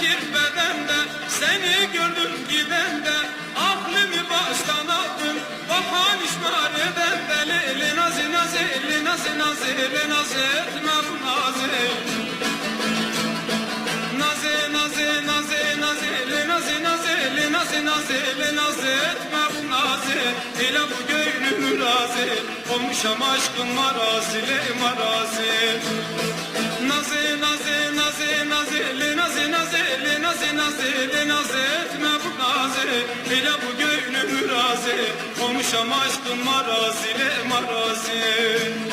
çekip bedende Seni gördüm gidende Aklımı baştan aldım Vafan işmar eden deli Li nazi nazi li nazi nazi Li nazi etme bu nazi. Nazi nazi nazi nazi Li nazi nazi li nazi nazi Li nazi etme bu nazi. Dile bu gönlümü razi Olmuşam aşkın marazi Li naze naze le naze etme bu naze Ile bu gönlümü razı. Olmuşam aşkın marazi marazi